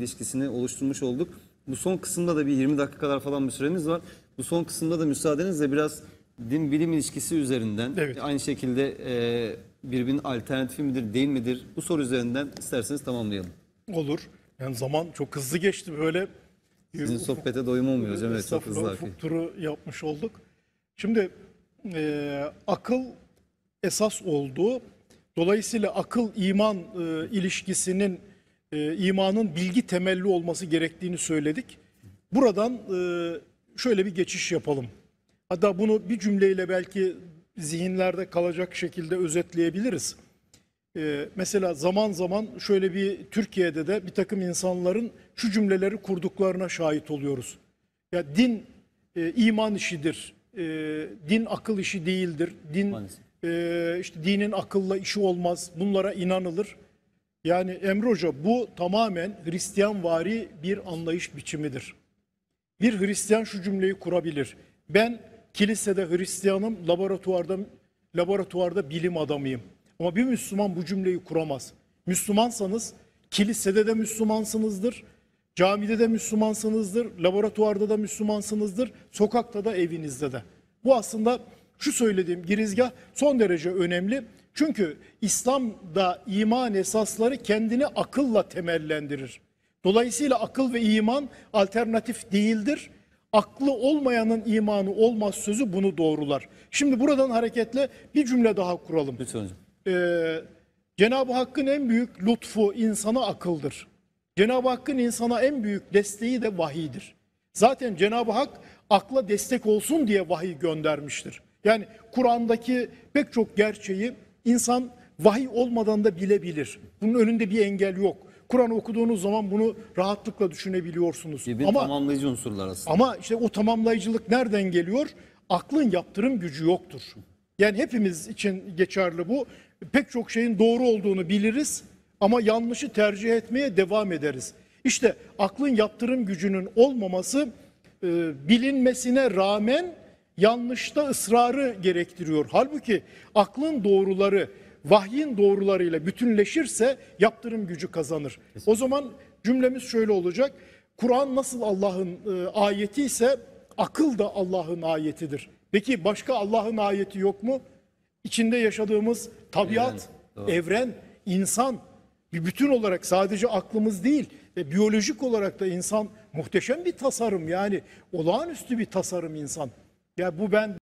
ilişkisini oluşturmuş olduk. Bu son kısımda da bir 20 dakika kadar falan bir süremiz var. Bu son kısımda da müsaadenizle biraz din bilim ilişkisi üzerinden Evet. aynı şekilde e, birbirinin alternatifi midir değil midir bu soru üzerinden isterseniz tamamlayalım. Olur. Yani zaman çok hızlı geçti böyle. Sizin sohbete doyum olmuyor hocam. Evet çok hızlı ufuk turu yapmış olduk. Şimdi e, akıl esas olduğu, dolayısıyla akıl iman e, ilişkisinin e, imanın bilgi temelli olması gerektiğini söyledik. Buradan e, şöyle bir geçiş yapalım. Hatta bunu bir cümleyle belki zihinlerde kalacak şekilde özetleyebiliriz. Ee, mesela zaman zaman şöyle bir Türkiye'de de bir takım insanların şu cümleleri kurduklarına şahit oluyoruz. Ya din e, iman işidir, e, din akıl işi değildir, din Maalesef. e, işte dinin akılla işi olmaz, bunlara inanılır. Yani Emre Hoca bu tamamen Hristiyanvari bir anlayış biçimidir. Bir Hristiyan şu cümleyi kurabilir. Ben kilisede Hristiyanım, laboratuvarda laboratuvarda bilim adamıyım. Ama bir Müslüman bu cümleyi kuramaz. Müslümansanız kilisede de Müslümansınızdır, camide de Müslümansınızdır, laboratuvarda da Müslümansınızdır, sokakta da evinizde de. Bu aslında şu söylediğim girizgah son derece önemli. Çünkü İslam'da iman esasları kendini akılla temellendirir. Dolayısıyla akıl ve iman alternatif değildir. Aklı olmayanın imanı olmaz sözü bunu doğrular. Şimdi buradan hareketle bir cümle daha kuralım. Lütfen hocam. Ee, Cenab-ı Hakk'ın en büyük lütfu insana akıldır. Cenab-ı Hakk'ın insana en büyük desteği de vahiydir. Zaten Cenab-ı Hak akla destek olsun diye vahiy göndermiştir. Yani Kur'an'daki pek çok gerçeği insan vahiy olmadan da bilebilir. Bunun önünde bir engel yok. Kur'an okuduğunuz zaman bunu rahatlıkla düşünebiliyorsunuz. Birbirini Ama tamamlayıcı unsurlar aslında. ama işte o tamamlayıcılık nereden geliyor? Aklın yaptırım gücü yoktur. Yani hepimiz için geçerli bu. Pek çok şeyin doğru olduğunu biliriz ama yanlışı tercih etmeye devam ederiz. İşte aklın yaptırım gücünün olmaması e, bilinmesine rağmen yanlışta ısrarı gerektiriyor. Halbuki aklın doğruları vahyin doğrularıyla bütünleşirse yaptırım gücü kazanır. O zaman cümlemiz şöyle olacak. Kur'an nasıl Allah'ın e, ayeti ise akıl da Allah'ın ayetidir. Peki başka Allah'ın ayeti yok mu? İçinde yaşadığımız tabiat, Evren, evren, insan bir bütün olarak sadece aklımız değil, e, biyolojik olarak da insan muhteşem bir tasarım yani olağanüstü bir tasarım insan. Ya bu ben